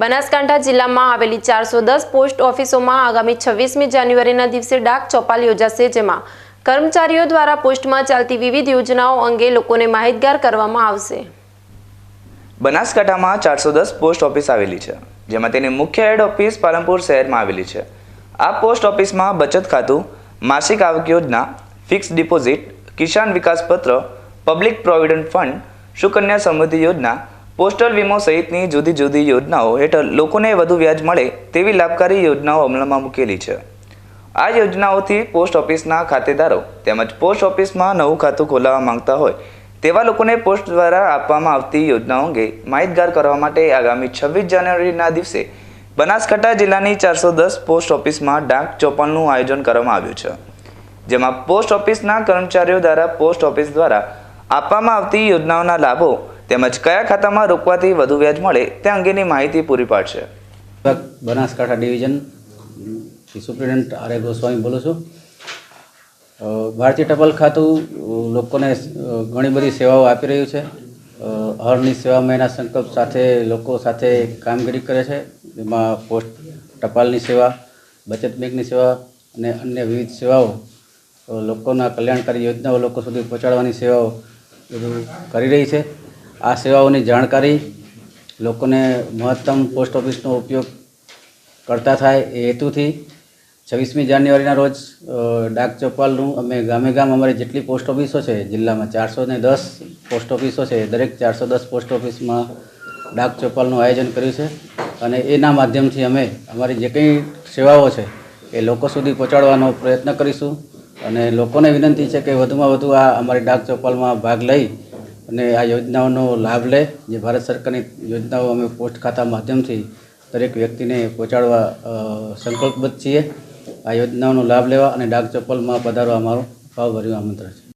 બનાસકાંઠા જિલ્લામાં આવેલી ચારસો દસ પોસ્ટ ઓફિસોમાં આગામી છવ્વીસમી જાન્યુઆરીના દિવસે ડાક ચોપાલ યોજાશે, જેમાં કર્મચારીઓ દ્વારા પોસ્ટમાં ચાલતી વિવિધ યોજનાઓ અંગે લોકોને માહિતગાર કરવામાં આવશે. બનાસકાંઠામાં ચારસો દસ પોસ્ટ ઓફિસ આવેલી છે, જેમાં તેની મુખ્ય હેડ ઓફિસ પાલનપુર શહેરમાં આવેલી છે. આ પોસ્ટ ઓફિસમાં બચત ખાતું, માસિક આવક યોજના, ફિક્સ ડિપોઝિટ, કિસાન વિકાસ પત્ર, પબ્લિક પ્રોવિડન્ટ ફંડ, સુકન્યા સમૃદ્ધિ યોજના પોસ્ટલ વીમો સહિતની જુદી જુદી યોજનાઓ હેઠળ લોકોને વધુ વ્યાજ મળે તેવી લાભકારી યોજનાઓ અમલમાં મૂકેલી છે. આ યોજનાઓથી પોસ્ટ ઓફિસના ખાતેદારો તેમજ પોસ્ટ ઓફિસમાં નવું ખાતું ખોલાવવા માંગતા હોય તેવા લોકોને પોસ્ટ દ્વારા આપવામાં આવતી યોજનાઓ અંગે માહિતગાર કરવા માટે આગામી છવ્વીસ જાન્યુઆરીના દિવસે બનાસકાંઠા જિલ્લાની ચારસો દસ પોસ્ટ ઓફિસમાં ડાક ચોપાલનું આયોજન કરવામાં આવ્યું છે. જેમાં પોસ્ટ ઓફિસના કર્મચારીઓ દ્વારા પોસ્ટ ઓફિસ દ્વારા આપવામાં આવતી યોજનાઓના લાભો તેમજ કયા ખાતામાં રોકવાથી વધુ વ્યાજ મળે તે અંગેની માહિતી પૂરી પાડશે. Banaskantha division superintendent R A Goswami બોલું છું. ભારતીય ટપાલ ખાતું લોકોને ઘણી બધી સેવાઓ આપી રહ્યું છે. હરની સેવા મહિના સંકલ્પ સાથે લોકો સાથે કામગીરી કરે છે. એમાં પોસ્ટ ટપાલની સેવા, બચત બેંકની સેવા અને અન્ય વિવિધ સેવાઓ લોકોના કલ્યાણકારી યોજનાઓ લોકો સુધી પહોંચાડવાની સેવાઓ બધું કરી રહી છે. આ સેવાઓની જાણકારી લોકોને મહત્તમ પોસ્ટ ઓફિસનો ઉપયોગ કરતા થાય એ હેતુથી છવ્વીસમી જાન્યુઆરીના રોજ ડાક ચોપાલનું અમે ગામે ગામ અમારી જેટલી પોસ્ટ ઓફિસો છે, જિલ્લામાં ચારસો ને દસ પોસ્ટ ઓફિસો છે, દરેક ચારસો દસ પોસ્ટ ઓફિસમાં ડાક ચોપાલનું આયોજન કર્યું છે. અને એના માધ્યમથી અમે અમારી જે કંઈ સેવાઓ છે, એ લોકો સુધી પહોંચાડવાનો પ્રયત્ન કરીશું. અને લોકોને વિનંતી છે કે વધુમાં વધુ આ અમારી ડાક ચોપાલમાં ભાગ લઈ અને આ યોજનાઓનો લાભ લે. જે ભારત સરકારની યોજનાઓ અમે પોસ્ટ ખાતા માધ્યમથી દરેક વ્યક્તિને પહોંચાડવા સંકલ્પબદ્ધ છીએ. આ યોજનાઓનો લાભ લેવા અને ડાક ચોપલમાં પધારવા અમારું ભાવભર્યું આમંત્રણ છે.